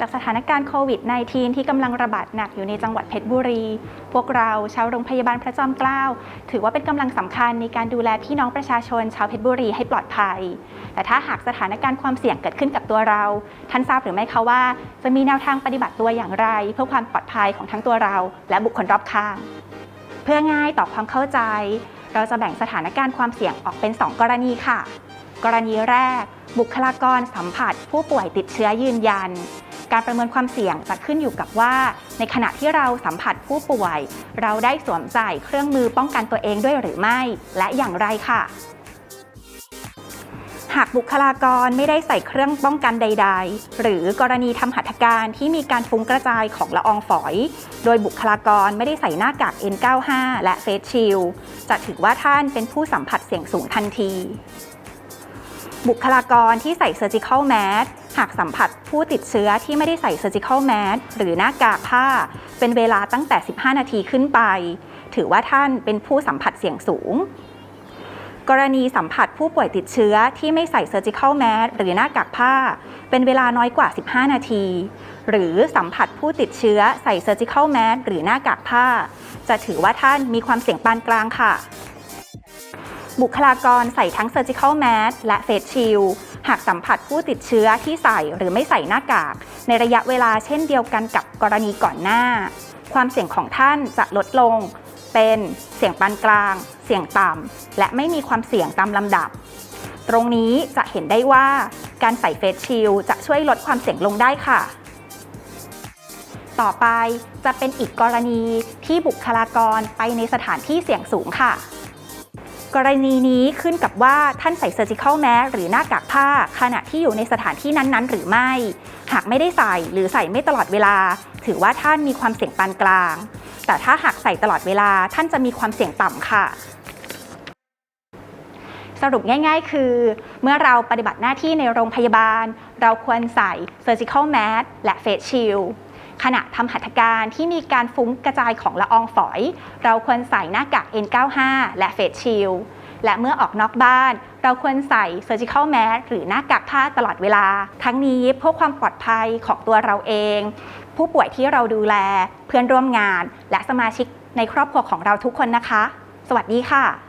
จากสถานการณ์โควิด -19 ที่กำลังระบาดหนักอยู่ในจังหวัดเพชรบุรี พวกเราชาวโรงพยาบาลพระจอมเกล้าถือว่าเป็นกำลังสำคัญในการดูแลพี่น้องประชาชน ชาวเพชรบุรีให้ปลอดภัย แต่ถ้าหากสถานการณ์ความเสี่ยงเกิดขึ้นกับตัวเรา ท่านทราบหรือไม่คะว่า จะมีแนวทางปฏิบัติตัวอย่างไร เพื่อความปลอดภัยของทั้งตัวเรา และบุคคลรอบข้าง เพื่อง่ายต่อความเข้าใจ เราจะแบ่งสถานการณ์ความเสี่ยงออกเป็น 2 กรณีค่ะ กรณีแรก บุคลากรสัมผัส ผู้ป่วยติดเชื้อยืนยัน การประเมินความเสี่ยงจะขึ้นอยู่กับว่า ในขณะที่เราสัมผัสผู้ป่วย เราได้สวมใส่เครื่องมือป้องกันตัวเองด้วยหรือไม่ และอย่างไรค่ะ หากบุคลากรไม่ได้ใส่เครื่องป้องกันใด ๆ หรือกรณีทำหัตถการที่มีการฟุ้งกระจายของละอองฝอย โดยบุคลากรไม่ได้ใส่หน้ากาก N95 และเฟสชิลจะถือว่าท่านเป็นผู้สัมผัสเสี่ยงสูงทันที บุคลากรที่ใส่ Surgical Mask หากสัมผัสผู้ติดเชื้อที่ไม่ได้ใส่ Surgical Mask หรือหน้ากากผ้า เป็นเวลาตั้งแต่ 15 นาทีขึ้นไป ถือว่าท่านเป็นผู้สัมผัสเสี่ยงสูง กรณีสัมผัสผู้ป่วยติดเชื้อที่ไม่ใส่ Surgical Mask หรือหน้ากากผ้า เป็นเวลาน้อยกว่า 15 นาที หรือสัมผัสผู้ติดเชื้อใส่ Surgical Mask หรือหน้ากากผ้า จะถือว่าท่านมีความเสี่ยงปานกลางค่ะบุคลากรใส่ทั้ง Surgical Mask และ Face Shield หากสัมผัสผู้ติดเชื้อที่ใส่หรือไม่ใส่หน้ากาก ในระยะเวลาเช่นเดียวกันกับกรณีก่อนหน้า ความเสี่ยงของท่านจะลดลง เป็นเสี่ยงปานกลาง เสี่ยงต่ำและไม่มีความเสี่ยงตามลำดับ ตรงนี้จะเห็นได้ว่าการใส่เฟสชิลจะช่วยลดความเสี่ยงลงได้ค่ะต่อไปจะเป็นอีกกรณีที่บุคลากรไปในสถานที่เสี่ยงสูงค่ะ กรณีนี้ขึ้นกับว่าท่านใส่ Surgical Mask หรือหน้ากากผ้า ขณะที่อยู่ในสถานที่นั้นๆ หรือไม่ หากไม่ได้ใส่หรือใส่ไม่ตลอดเวลา ถือว่าท่านมีความเสี่ยงปานกลาง แต่ถ้าหากใส่ตลอดเวลาท่านจะมีความเสี่ยงต่ำค่ะสรุปง่ายๆ คือ เมื่อเราปฏิบัติหน้าที่ในโรงพยาบาล เราควรใส่ Surgical Mask และ Face Shield ขณะทำหัตถการที่มีการฟุ้งกระจายของละอองฝอย เราควรใส่หน้ากาก N95 และ Face Shield และเมื่อออกนอกบ้าน เราควรใส่ Surgical Mask หรือหน้ากากผ้าตลอดเวลา ทั้งนี้เพื่อความปลอดภัยของตัวเราเอง ผู้ป่วยที่เราดูแล เพื่อนร่วมงาน และสมาชิกในครอบครัวของเราทุกคนนะคะ สวัสดีค่ะ